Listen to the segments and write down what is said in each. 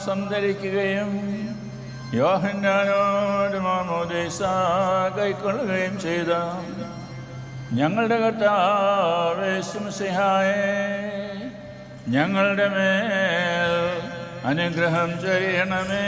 മാംസം ധരിക്കുകയും യോഹന്നാനോട് മാമോദേശ കൈക്കൊള്ളുകയും ചെയ്ത ഞങ്ങളുടെ കർത്താവേശുസിഹായെ ഞങ്ങളുടെ മേൽ അനുഗ്രഹം ചെയ്യണമേ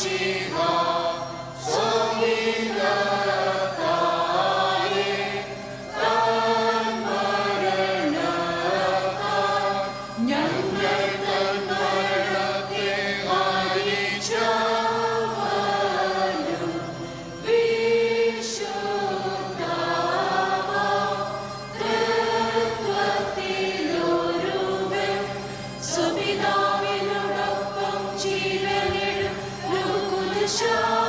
Shiva. show.